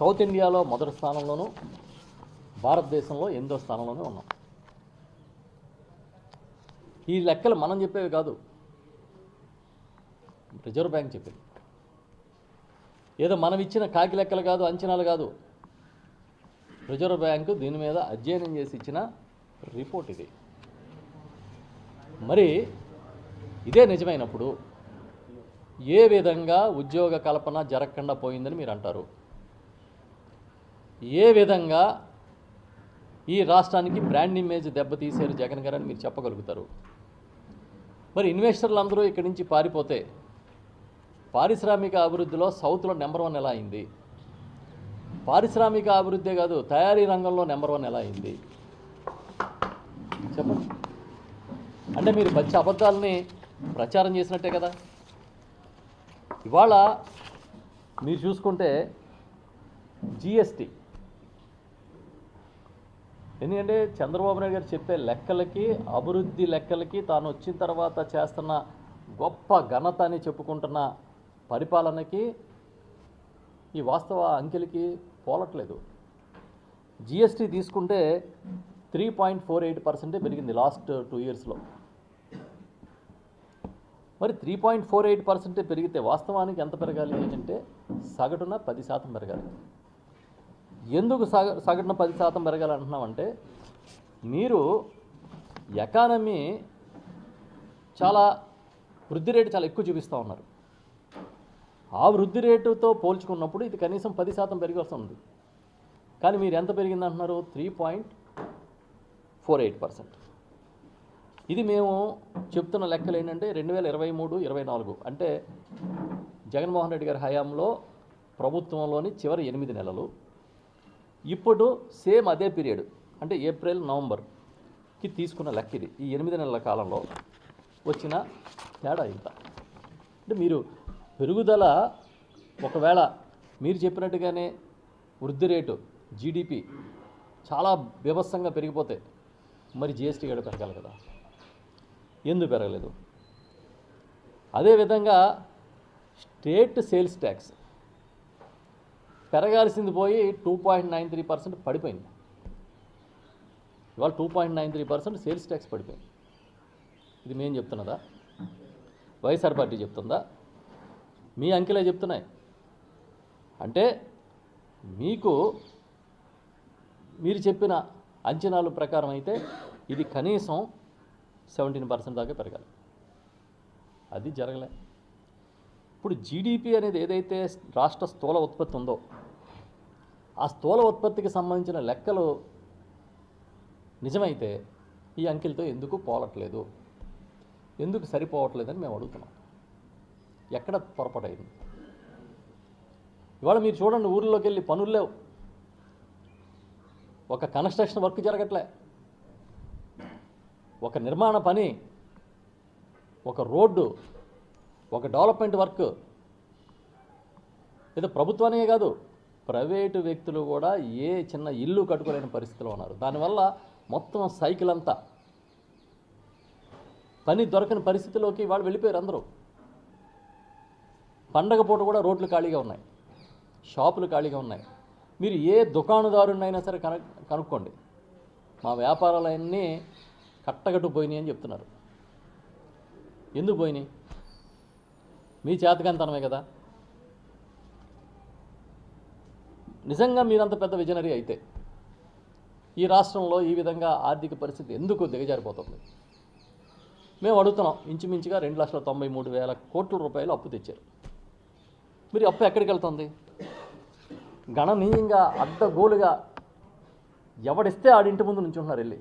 South ఇండియాలో మొదటి స్థానంలోనూ భారతదేశంలో ఎనిమిదో స్థానంలోనే ఉన్నాం. ఈ లెక్కలు మనం చెప్పేవి కాదు. రిజర్వ్ బ్యాంక్ చెప్పింది. ఏదో మనం ఇచ్చిన కాకి లెక్కలు కాదు అంచనాలు కాదు. రిజర్వ్ బ్యాంకు దీని మీద అధ్యయనం చేసి ఇచ్చిన రిపోర్ట్ ఇది. మరి ఇదే నిజమైనప్పుడు ఏ విధంగా ఉద్యోగ కల్పన జరగకుండా పోయిందని మీరు అంటారు? ఏ విధంగా ఈ రాష్ట్రానికి బ్రాండ్ ఇమేజ్ దెబ్బతీశారు జగన్ గారు అని మీరు చెప్పగలుగుతారు? మరి ఇన్వెస్టర్లు అందరూ ఇక్కడి నుంచి పారిపోతే పారిశ్రామిక అభివృద్ధిలో సౌత్లో నెంబర్ వన్ ఎలా అయింది? పారిశ్రామిక అభివృద్ధే కాదు తయారీ రంగంలో నెంబర్ వన్ ఎలా అయింది? చెప్పండి. అంటే మీరు మంచి అబద్ధాలని ప్రచారం చేసినట్టే కదా? ఇవాళ మీరు చూసుకుంటే జిఎస్టీ ఎందుకంటే చంద్రబాబు నాయుడు గారు చెప్పే లెక్కలకి అభివృద్ధి లెక్కలకి తాను వచ్చిన తర్వాత చేస్తున్న గొప్ప ఘనత అని చెప్పుకుంటున్న పరిపాలనకి ఈ వాస్తవ అంకెలకి పోలట్లేదు. జిఎస్టీ తీసుకుంటే త్రీ పాయింట్ ఫోర్ ఎయిట్ పర్సెంటే పెరిగింది లాస్ట్ టూ ఇయర్స్లో. మరి త్రీ పాయింట్ ఫోర్ ఎయిట్ పర్సెంటే పెరిగితే వాస్తవానికి ఎంత పెరగాలి అంటే సగటున పది శాతం పెరగాలి. ఎందుకు సగ సగటున పది శాతం పెరగాలంటున్నామంటే మీరు ఎకానమీ చాలా వృద్ధి రేటు చాలా ఎక్కువ చూపిస్తూ ఉన్నారు. ఆ వృద్ధి రేటుతో పోల్చుకున్నప్పుడు ఇది కనీసం పది శాతం పెరగాల్సి ఉంది. కానీ మీరు ఎంత పెరిగింది అంటున్నారు three point four eight percent. ఇది మేము చెప్తున్న లెక్కలు ఏంటంటే రెండు వేల ఇరవై మూడు ఇరవై నాలుగు. అంటే జగన్మోహన్ రెడ్డి గారి హయాంలో ప్రభుత్వంలోని చివరి ఎనిమిది నెలలు. ఇప్పుడు సేమ్ అదే పీరియడ్ అంటే ఏప్రిల్ నవంబర్కి తీసుకున్న లెక్క ఇది. ఈ ఎనిమిది నెలల కాలంలో వచ్చిన తేడా ఇంత. అంటే మీరు పెరుగుదల ఒకవేళ మీరు చెప్పినట్టుగానే వృద్ధి రేటు జీడిపి చాలా బీభత్సంగా పెరిగిపోతే మరి జిఎస్టీ కూడా పెరగాలి కదా. ఎందుకు పెరగలేదు? అదేవిధంగా స్టేట్ సేల్స్ ట్యాక్స్ పెరగాల్సింది పోయి two point nine three percent పడిపోయింది. ఇవాళ two point nine three percent sales tax పడిపోయింది. ఇది మేము చెప్తున్నదా? వైఎస్ఆర్ పార్టీ చెప్తుందా? మీ అంకెలే చెప్తున్నాయి. అంటే మీకు మీరు చెప్పిన అంచనాల ప్రకారం అయితే ఇది కనీసం సెవెంటీన్ పర్సెంట్ దాకా పెరగాలి. అది జరగలే. ఇప్పుడు జీడిపి అనేది ఏదైతే రాష్ట్ర స్థూల ఉత్పత్తి ఉందో ఆ స్థూల ఉత్పత్తికి సంబంధించిన లెక్కలు నిజమైతే ఈ అంకెలతో ఎందుకు పోలట్లేదు? ఎందుకు సరిపోవట్లేదని మేము అడుగుతున్నాం. ఎక్కడ పొరపాటైంది? ఇవాళ మీరు చూడండి ఊర్లోకి వెళ్ళి పనులు లేవు. ఒక కన్స్ట్రక్షన్ వర్క్ జరగట్లే. ఒక నిర్మాణ పని ఒక రోడ్డు ఒక డెవలప్మెంట్ వర్క్. ఏదో ప్రభుత్వానే కాదు ప్రైవేటు వ్యక్తులు కూడా ఏ చిన్న ఇల్లు కట్టుకోలేని పరిస్థితిలో ఉన్నారు. దానివల్ల మొత్తం సైకిల్ అంతా పని దొరకని పరిస్థితిలోకి వాళ్ళు వెళ్ళిపోయారు అందరూ. పండగ పూట కూడా రోడ్లు ఖాళీగా ఉన్నాయి. షాపులు ఖాళీగా ఉన్నాయి. మీరు ఏ దుకాణదారునైనా సరే కన కనుక్కోండి. మా వ్యాపారాలన్నీ కట్టగట్టు పోయినాయి అని చెప్తున్నారు. ఎందుకు పోయినాయి? మీ చేతకంతనమే కదా. నిజంగా మీరంత పెద్ద విజనరీ అయితే ఈ రాష్ట్రంలో ఈ విధంగా ఆర్థిక పరిస్థితి ఎందుకు దిగజారిపోతుంది? మేము అడుగుతున్నాం ఇంచుమించుగా రెండు లక్షల తొంభై మూడు వేల కోట్ల రూపాయలు అప్పు తెచ్చారు. మీరు అప్పు ఎక్కడికి వెళ్తుంది? గణనీయంగా అడ్డగోలుగా ఎవడిస్తే ఆడింటి ముందు నుంచి ఉంటున్నారు వెళ్ళి?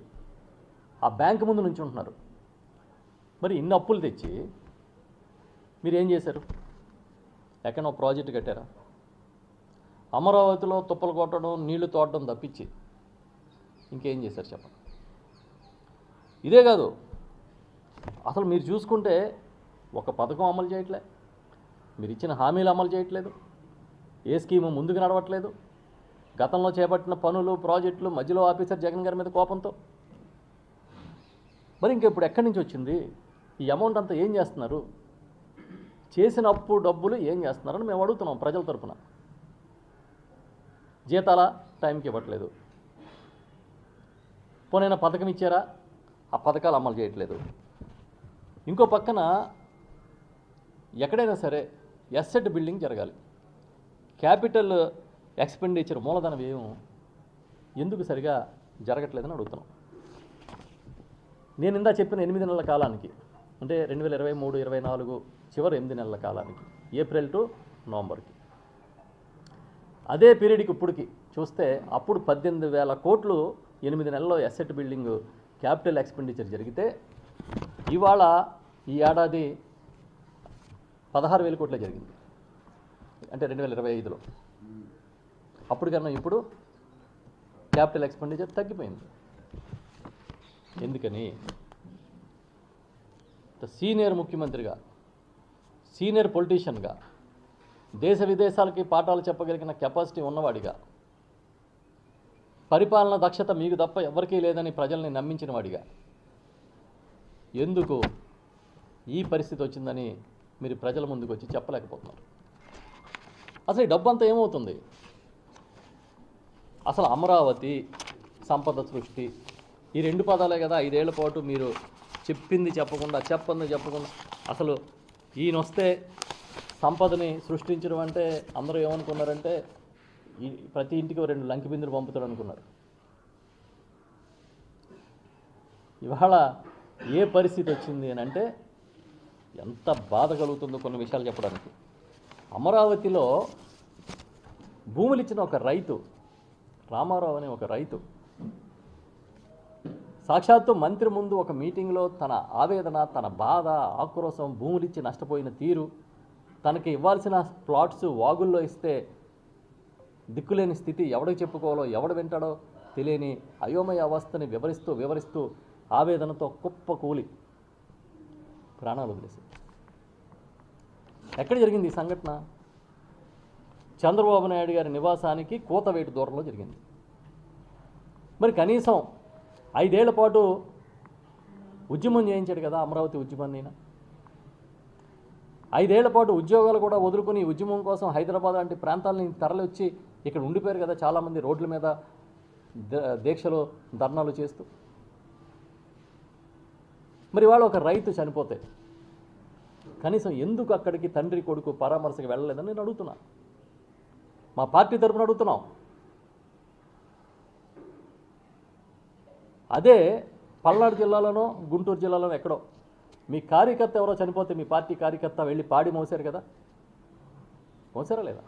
ఆ బ్యాంక్ ముందు నుంచి ఉంటున్నారు మరి ఇన్ని అప్పులు తెచ్చి మీరు ఏం చేశారు? ఎక్కడో ప్రాజెక్టు కట్టారా? అమరావతిలో తుప్పలు కొట్టడం నీళ్ళు తోడడం తప్పించి ఇంకేం చేశారు చెప్పండి. ఇదే కాదు అసలు మీరు చూసుకుంటే ఒక పథకం అమలు చేయట్లే మీరు ఇచ్చిన హామీలు అమలు చేయట్లేదు ఏ స్కీము ముందుకు నడవట్లేదు గతంలో చేపట్టిన పనులు ప్రాజెక్టులు మధ్యలో ఆఫీసర్ జగన్ గారి మీద కోపంతో. మరి ఇంకెప్పుడు ఎక్కడి నుంచి వచ్చింది? ఈ అమౌంట్ అంతా ఏం చేస్తున్నారు? చేసిన అప్పు డబ్బులు ఏం చేస్తున్నారని మేము అడుగుతున్నాం ప్రజల తరఫున జీతాల టైంకి ఇవ్వట్లేదు. పోనైనా పథకం ఇచ్చారా? ఆ పథకాలు అమలు చేయట్లేదు. ఇంకో పక్కన ఎక్కడైనా సరే ఎస్సెట్ బిల్డింగ్ జరగాలి. క్యాపిటల్ ఎక్స్పెండిచర్ మూలధన వ్యయం ఎందుకు సరిగా జరగట్లేదని అడుగుతున్నాం. నేను ఇందా చెప్పిన ఎనిమిది నెలల కాలానికి అంటే రెండు వేల ఇరవై మూడు ఇరవై నాలుగు చివరి ఎనిమిది నెలల కాలానికి ఏప్రిల్ టు నవంబర్కి అదే పీరియడ్కి ఇప్పటికి చూస్తే అప్పుడు పద్దెనిమిది వేల కోట్లు ఎనిమిది నెలల్లో అసెట్ బిల్డింగ్ క్యాపిటల్ ఎక్స్పెండిచర్ జరిగితే ఇవాళ ఈ ఏడాది పదహారు వేల కోట్లే జరిగింది. అంటే రెండు వేల ఇరవై ఐదులో. అప్పుడు కన్నా ఇప్పుడు క్యాపిటల్ ఎక్స్పెండిచర్ తగ్గిపోయింది. ఎందుకని? సీనియర్ ముఖ్యమంత్రిగా సీనియర్ పొలిటీషియన్గా దేశ విదేశాలకి పాఠాలు చెప్పగలిగిన కెపాసిటీ ఉన్నవాడిగా. పరిపాలన దక్షత మీకు తప్ప ఎవరికీ లేదని ప్రజల్ని నమ్మించిన వాడిగా. ఎందుకు ఈ పరిస్థితి వచ్చిందని మీరు ప్రజల ముందుకు వచ్చి చెప్పలేకపోతున్నారు. అసలు ఈ డబ్బు అంతా ఏమవుతుంది? అసలు అమరావతి సంపద సృష్టి ఈ రెండు పదాలే కదా ఐదేళ్ళ పాటు మీరు చెప్పింది చెప్పకుండా చెప్పంది చెప్పకుండా అసలు ఈయన వస్తే సంపదని సృష్టించడం అంటే అందరూ ఏమనుకున్నారంటే ప్రతి ఇంటికి రెండు లంకి బిందులు పంపుతాడు అనుకున్నారు. ఇవాళ ఏ పరిస్థితి వచ్చింది అని అంటే ఎంత బాధ కలుగుతుందో కొన్ని విషయాలు చెప్పడానికి. అమరావతిలో భూములు ఇచ్చిన ఒక రైతు రామారావు అనే ఒక రైతు సాక్షాత్తు మంత్రి ముందు ఒక మీటింగ్లో తన ఆవేదన తన బాధ ఆక్రోశం భూములిచ్చి నష్టపోయిన తీరు తనకి ఇవ్వాల్సిన ప్లాట్స్ వాగుల్లో ఇస్తే దిక్కులేని స్థితి ఎవడికి చెప్పుకోవాలో ఎవడు వింటాడో తెలియని అయోమయ అవస్థని వివరిస్తూ వివరిస్తూ ఆవేదనతో కుప్ప కూలి ప్రాణాలు వదిలేసి ఎక్కడ జరిగింది ఈ సంఘటన? చంద్రబాబు నాయుడు గారి నివాసానికి కూతవేటు దూరంలో జరిగింది. మరి కనీసం ఐదేళ్ళ పాటు ఉద్యమం చేయించాడు కదా అమరావతి ఉద్యమాన్ని ఈయన. ఐదేళ్ళ పాటు ఉద్యోగాలు కూడా వదులుకుని ఉద్యమం కోసం హైదరాబాద్ లాంటి ప్రాంతాలని తరలి వచ్చి ఇక్కడ ఉండిపోయారు కదా చాలామంది రోడ్ల మీద ద- దీక్షలు ధర్నాలు చేస్తూ. మరి వాళ్ళు ఒక రైతు చనిపోతే కనీసం ఎందుకు అక్కడికి తండ్రి కొడుకు పరామర్శకు వెళ్ళలేదని నేను అడుగుతున్నా. మా పార్టీ తరపున అడుగుతున్నాం. అదే పల్నాడు జిల్లాలోనో గుంటూరు జిల్లాలోనో ఎక్కడో మీ కార్యకర్త ఎవరో చనిపోతే మీ పార్టీ కార్యకర్త వెళ్ళి పాడి మోసారు కదా? మోసారా లేదా?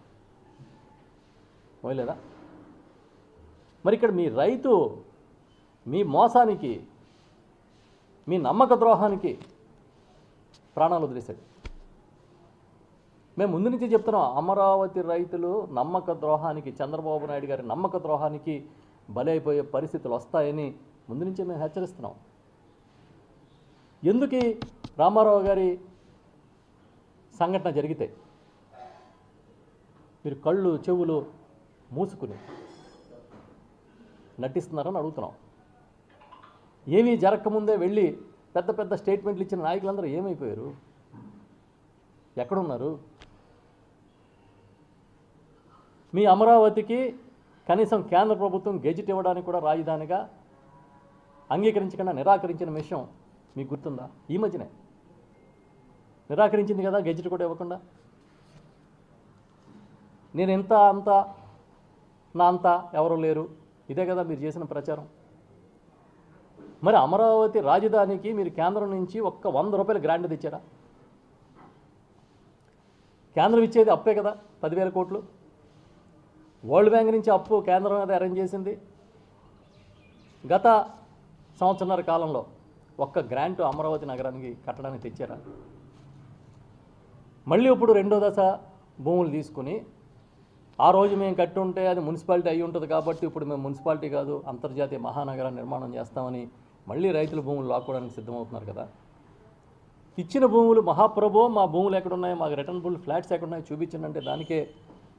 మోయలేదా? మరి ఇక్కడ మీ రైతు మీ మోసానికి మీ నమ్మక ద్రోహానికి ప్రాణాలు వదిలేశాడు. మేము ముందు నుంచి చెప్తున్నాం అమరావతి రైతులు నమ్మక ద్రోహానికి చంద్రబాబు నాయుడు గారి నమ్మక ద్రోహానికి బలైపోయే పరిస్థితులు వస్తాయని ముందు నుంచే మేము హెచ్చరిస్తున్నాం. ఎందుకు రామారావు గారి సంఘటన జరిగితే? మీరు కళ్ళు చెవులు మూసుకుని నటిస్తున్నారని అడుగుతున్నాం. ఏమీ జరగకముందే వెళ్ళి పెద్ద పెద్ద స్టేట్మెంట్లు ఇచ్చిన నాయకులందరూ ఏమైపోయారు? ఎక్కడున్నారు? మీ అమరావతికి కనీసం కేంద్ర ప్రభుత్వం గెజిట్ ఇవ్వడానికి కూడా రాజధానిగా అంగీకరించకుండా నిరాకరించిన విషయం మీకు గుర్తుందా? ఈ మధ్యనే. నిరాకరించింది కదా గెజిట్ కూడా ఇవ్వకుండా? నేను ఎంత అంత నా అంత ఎవరు లేరు? ఇదే కదా మీరు చేసిన ప్రచారం. మరి అమరావతి రాజధానికి మీరు కేంద్రం నుంచి ఒక్క వంద రూపాయలు గ్రాంట్ తెచ్చారా? కేంద్రం ఇచ్చేది అప్పే కదా పదివేల కోట్లు. వరల్డ్ బ్యాంక్ నుంచి అప్పు కేంద్రం మీద అరేంజ్ చేసింది. గత సంవత్సరన్నర కాలంలో ఒక్క గ్రాంట్ అమరావతి నగరానికి కట్టడానికి తెచ్చారా? మళ్ళీ ఇప్పుడు రెండో దశ భూములు తీసుకుని ఆ రోజు మేము కట్టి ఉంటే అది మున్సిపాలిటీ అయి ఉంటుంది కాబట్టి ఇప్పుడు మేము మున్సిపాలిటీ కాదు అంతర్జాతీయ మహానగర నిర్మాణం చేస్తామని మళ్ళీ రైతుల భూములు లాక్కోవడానికి సిద్ధమవుతున్నారు కదా. ఇచ్చిన భూములు మహాప్రభో మా భూములు ఎక్కడున్నాయో మాకు రిటర్నబుల్ ఫ్లాట్స్ ఎక్కడున్నాయో చూపించండి అంటే దానికే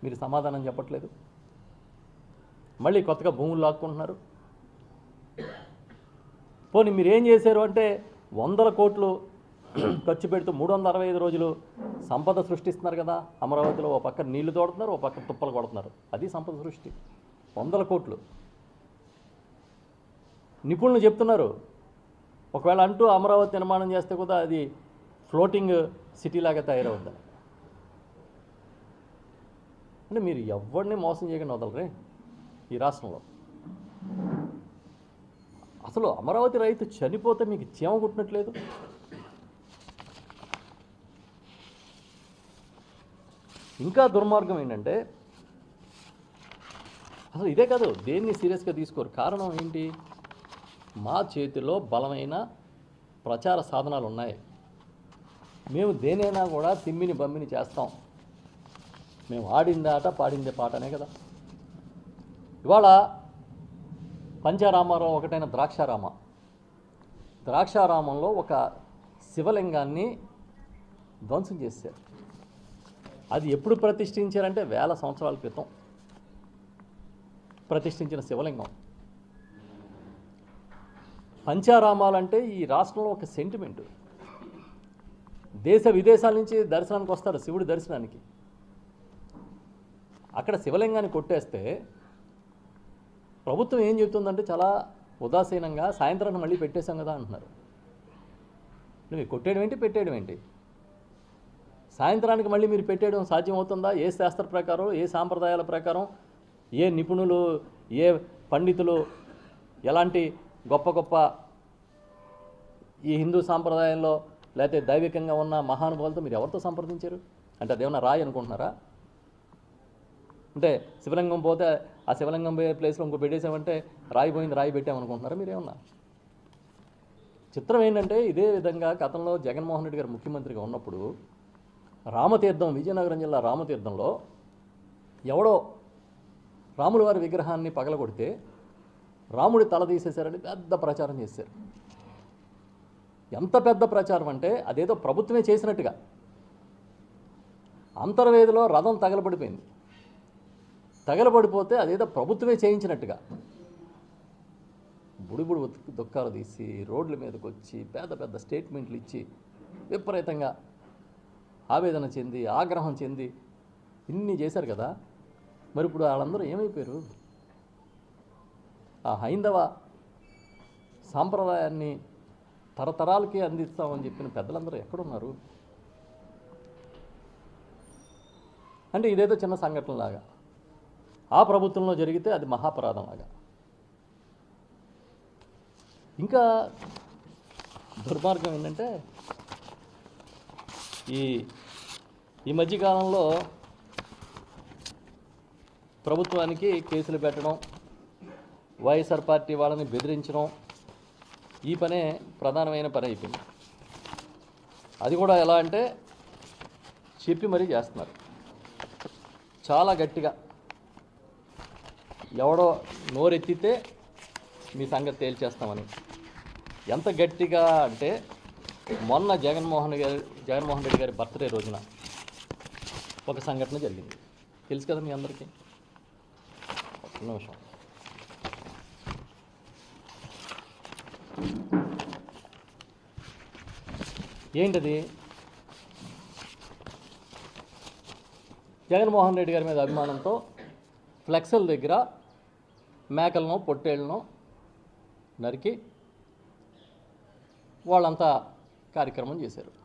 మీరు సమాధానం చెప్పట్లేదు. మళ్ళీ కొత్తగా భూములు లాక్కుంటున్నారు. పోనీ మీరు ఏం చేశారు అంటే వందల కోట్లు ఖర్చు పెడుతూ మూడు వందల అరవై ఐదు రోజులు సంపద సృష్టిస్తున్నారు కదా అమరావతిలో ఓ పక్క నీళ్ళు తోడుతున్నారు ఓ పక్క తుప్పలు కొడుతున్నారు. అది సంపద సృష్టి. వందల కోట్లు. నిపుణులు చెప్తున్నారు ఒకవేళ అంటూ అమరావతి నిర్మాణం చేస్తే కూడా అది ఫ్లోటింగ్ సిటీ లాగా తయారవుద్దా అంటే మీరు ఎవరిని మోసం చేయకుండా వదలరే ఈ రాష్ట్రంలో. అసలు అమరావతి రైతు చనిపోతే మీకు చీమ కుట్టినట్లేదు ఇంకా దుర్మార్గం ఏంటంటే అసలు ఇదే కాదు దేన్ని సీరియస్గా తీసుకోరు? కారణం ఏంటి? మా చేతిలో బలమైన ప్రచార సాధనాలు ఉన్నాయి. మేము దేనైనా కూడా తిమ్మిని బమ్మిని చేస్తాం. మేము ఆడిందాట ఆట పాడిందే పాటనే కదా. ఇవాళ పంచారామారావు ఒకటైన ద్రాక్షారామ. ద్రాక్షారామంలో ఒక శివలింగాన్ని ధ్వంసం చేశారు. అది ఎప్పుడు ప్రతిష్ఠించారంటే వేల సంవత్సరాల క్రితం. ప్రతిష్ఠించిన శివలింగం. పంచారామాలంటే ఈ రాష్ట్రంలో ఒక సెంటిమెంట్ దేశ విదేశాల నుంచి దర్శనానికి వస్తారు శివుడి దర్శనానికి. అక్కడ శివలింగాన్ని కొట్టేస్తే ప్రభుత్వం ఏం చెబుతుందంటే చాలా ఉదాసీనంగా సాయంత్రాన్ని మళ్ళీ పెట్టేశాం కదా అంటున్నారు. నువ్వు కొట్టేయడం ఏంటి? పెట్టేయడం ఏంటి? సాయంత్రానికి మళ్ళీ మీరు పెట్టేయడం సాధ్యం అవుతుందా ఏ శాస్త్ర ప్రకారం ఏ సాంప్రదాయాల ప్రకారం ఏ నిపుణులు ఏ పండితులు ఎలాంటి గొప్ప గొప్ప ఈ హిందూ సాంప్రదాయంలో లేకపోతే దైవికంగా ఉన్న మహానుభావులతో మీరు ఎవరితో సంప్రదించారు? అంటే అదేమన్నా రాయి అనుకుంటున్నారా? అంటే శివలింగం పోతే ఆ శివలింగం పోయే ప్లేస్లో ఇంకో పెట్టేసామంటే రాయి పోయింది రాయి పెట్టామనుకుంటున్నారా మీరేమన్నా? చిత్రం ఏంటంటే ఇదే విధంగా గతంలో జగన్మోహన్ రెడ్డి గారు ముఖ్యమంత్రిగా ఉన్నప్పుడు రామతీర్థం విజయనగరం జిల్లా రామతీర్థంలో ఎవడో రాముల వారి విగ్రహాన్ని పగలగొడితే రాముడి తల తీసేశారని పెద్ద ప్రచారం చేశారు. ఎంత పెద్ద ప్రచారం అంటే అదేదో ప్రభుత్వమే చేసినట్టుగా. అంతర్వేదిలో రథం తగలబడిపోయింది. తగలబడిపోతే అదేదో ప్రభుత్వమే చేయించినట్టుగా. బుడిబుడి దుఃఖాలు తీసి రోడ్ల మీదకి వచ్చి పెద్ద పెద్ద స్టేట్మెంట్లు ఇచ్చి విపరీతంగా ఆవేదన చెంది ఆగ్రహం చెంది ఇన్ని చేశారు కదా. మరి ఇప్పుడు వాళ్ళందరూ ఏమైపోయారు? ఆ హైందవ సాంప్రదాయాన్ని తరతరాలకి అందిస్తామని చెప్పిన పెద్దలందరూ ఎక్కడున్నారు? అంటే ఇదేదో చిన్న సంఘటనలాగా. ఆ ప్రభుత్వంలో జరిగితే అది మహాపరాధంలాగా. ఇంకా దుర్మార్గం ఏంటంటే ఈ ఈ మధ్యకాలంలో ప్రభుత్వానికి కేసులు పెట్టడం వైఎస్ఆర్ పార్టీ వాళ్ళని బెదిరించడం ఈ పనే ప్రధానమైన పని అయిపోయింది. అది కూడా ఎలా అంటే చెప్పి మరీ చేస్తున్నారు. చాలా గట్టిగా. ఎవడో నోరెత్తితే మీ సంగతి తేల్చేస్తామని. ఎంత గట్టిగా అంటే మొన్న జగన్మోహన్ గారి జగన్మోహన్ రెడ్డి గారి బర్త్డే రోజున ఒక సంఘటన జరిగింది. తెలుసు కదా మీ అందరికీ? ఒక నిమిషం. ఏంటది? జగన్మోహన్ రెడ్డి గారి మీద అభిమానంతో ఫ్లెక్సల్ దగ్గర మేకలను పొట్టేళ్ళను నరికి వాళ్ళంతా కార్యక్రమం చేశారు.